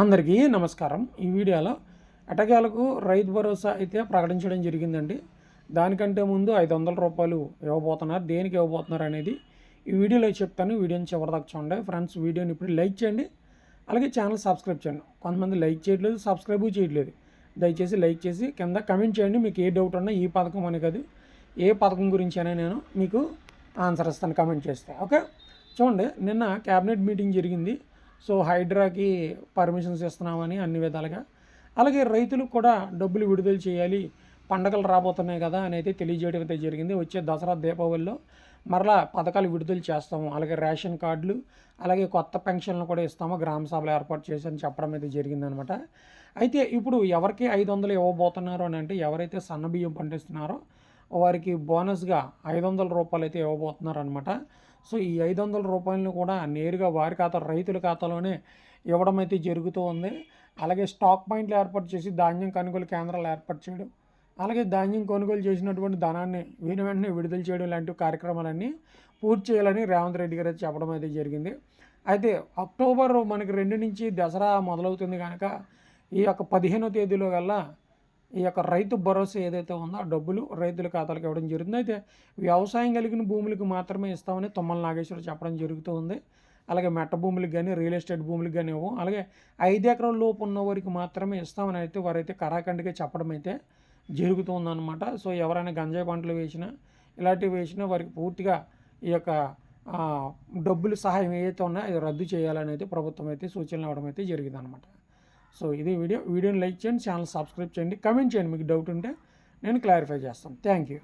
అందరికీ నమస్కారం. ఈ వీడియోలో ఎటగాలకు రైతు భరోసా అయితే ప్రకటించడం జరిగిందండి. దానికంటే ముందు ఐదు వందల రూపాయలు ఇవ్వబోతున్నారు. దేనికి ఇవ్వబోతున్నారు అనేది ఈ వీడియోలో చెప్తాను. వీడియోని చివరిదాకా చూడండి. ఫ్రెండ్స్ వీడియోని ఇప్పుడు లైక్ చేయండి. అలాగే ఛానల్ సబ్స్క్రైబ్ చేయండి. కొంతమంది లైక్ చేయట్లేదు సబ్స్క్రైబ్ చేయట్లేదు. దయచేసి లైక్ చేసి కింద కమెంట్ చేయండి. మీకు ఏ డౌట్ ఉన్నా ఈ పథకం అని కాదు ఏ పథకం గురించి అయినా నేను మీకు ఆన్సర్ ఇస్తాను కమెంట్ చేస్తే. ఓకే? చూడండి నిన్న క్యాబినెట్ మీటింగ్ జరిగింది. సో హైడ్రాకి పర్మిషన్స్ ఇస్తున్నామని అన్ని విధాలుగా. అలాగే రైతులకు కూడా డబ్బులు విడుదల చేయాలి పండగలు రాబోతున్నాయి కదా అని అయితే తెలియజేయడం అయితే జరిగింది. వచ్చే దసరా దీపావళిలో మరలా పథకాలు విడుదల చేస్తాము. అలాగే రేషన్ కార్డులు అలాగే కొత్త పెన్షన్లు కూడా ఇస్తాము. గ్రామ సభలు ఏర్పాటు చేసి చెప్పడం అయితే జరిగిందనమాట. అయితే ఇప్పుడు ఎవరికి ఐదు వందలు ఇవ్వబోతున్నారు అని అంటే ఎవరైతే సన్న బియ్యం పండిస్తున్నారో వారికి బోనస్గా ఐదు వందల రూపాయలు అయితే ఇవ్వబోతున్నారు అనమాట సో ఈ ఐదు వందల రూపాయలను కూడా నేరుగా వారి ఖాతా రైతుల ఖాతాలోనే ఇవ్వడం అయితే జరుగుతూ ఉంది. అలాగే స్టాక్ పాయింట్లు ఏర్పాటు చేసి ధాన్యం కొనుగోలు కేంద్రాలు ఏర్పాటు చేయడం అలాగే ధాన్యం కొనుగోలు చేసినటువంటి ధనాన్ని వీని వెంటనే విడుదల చేయడం లాంటి కార్యక్రమాలన్నీ పూర్తి చేయాలని రేవంత్ రెడ్డి గారు చెప్పడం అయితే జరిగింది. అయితే అక్టోబర్ మనకి రెండు నుంచి దసరా మొదలవుతుంది కనుక ఈ యొక్క పదిహేనో తేదీలో కల్లా ఈ యొక్క రైతు భరోసా ఏదైతే ఉందో ఆ డబ్బులు రైతుల ఖాతాలకు ఇవ్వడం జరుగుతుంది. అయితే వ్యవసాయం కలిగిన భూములకు మాత్రమే ఇస్తామని తుమ్మల నాగేశ్వర చెప్పడం జరుగుతూ ఉంది. అలాగే మెట్ట భూములకు కానీ రియల్ ఎస్టేట్ భూములకు కానీ ఇవ్వం. అలాగే ఐదు ఎకరాల లోపు ఉన్న వారికి మాత్రమే ఇస్తామని అయితే వారైతే కరాఖండిగా చెప్పడం అయితే జరుగుతుందన్నమాట సో ఎవరైనా గంజాయి పంటలు వేసినా ఇలాంటివి వేసినా వారికి పూర్తిగా ఈ యొక్క డబ్బులు సహాయం ఏదైతే ఉన్నాయో అది రద్దు చేయాలని అయితే ప్రభుత్వం అయితే సూచనలు ఇవ్వడం అయితే జరిగిందనమాట సో ఇది వీడియో వీడియోని లైక్ చేయండి ఛానల్ సబ్స్క్రైబ్ చేయండి కమెంట్ చేయండి మీకు డౌట్ ఉంటే నేను క్లారిఫై చేస్తాను. Thank you.